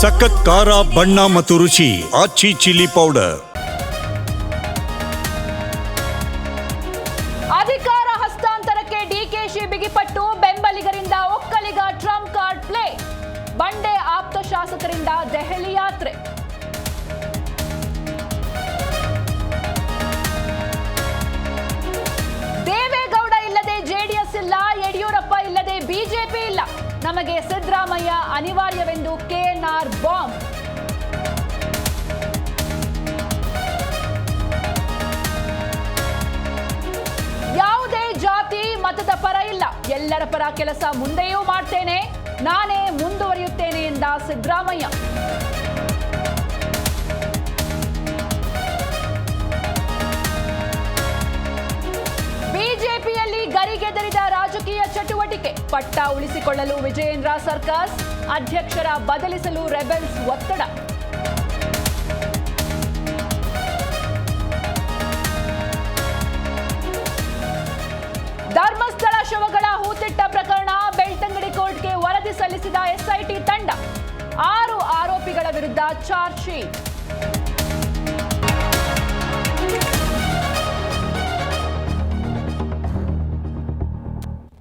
ಸಖತ್ ಖಾರ, ಬಣ್ಣ ಮತ್ತು ರುಚಿ ಆಚಿ ಚಿಲ್ಲಿ ಪೌಡರ್ ಅಧಿಕಾರ ಹಸ್ತಾಂತರಕ್ಕೆ ಡಿಕೆಶಿ ಬಿಗಿಪಟ್ಟು ಬೆಂಬಲಿಗರಿಂದ ಒಕ್ಕಲಿಗ ಟ್ರಂಪ್ ಕಾರ್ಡ್ ಪ್ಲೇ. ಬಂಡೆ ಆಪ್ತ ಶಾಸಕರಿಂದ ದೆಹಲಿ ಯಾತ್ರೆ. ನಮಗೆ ಸಿದ್ದರಾಮಯ್ಯ ಅನಿವಾರ್ಯವೆಂದು ಕೆಎನ್ಆರ್ ಬಾಂಬ್. ಯಾವುದೇ ಜಾತಿ, ಮತದ ಪರ ಇಲ್ಲ. ಎಲ್ಲರ ಪರ ಕೆಲಸ ಮುಂದೆಯೂ ಮಾಡ್ತೇನೆ. ನಾನೇ ಮುಂದುವರಿಯುತ್ತೇನೆ ಎಂದ ಸಿದ್ದರಾಮಯ್ಯ. ಬಿಜೆಪಿಯಲ್ಲಿ ಗರಿಗೆದರಿದ ರಾಜಕೀಯ ಚಟುವಟಿಕೆ. ಪಟ್ಟ ಉಳಿಸಿಕೊಳ್ಳಲು ವಿಜಯೇಂದ್ರ ಸರ್ಕಸ್ ಅಧ್ಯಕ್ಷರ ಬದಲಿಸಲು ರೆಬೆಲ್ಸ್ ಒತ್ತಡ. ಧರ್ಮಸ್ಥಳ ಶವಗಳ ಹೂತಿಟ್ಟ ಪ್ರಕರಣ ಬೆಳ್ತಂಗಡಿ ಕೋರ್ಟ್ಗೆ ವರದಿ ಸಲ್ಲಿಸಿದ ಎಸ್ಐಟಿ ತಂಡ. ಆರು ಆರೋಪಿಗಳ ವಿರುದ್ಧ ಚಾರ್ಜ್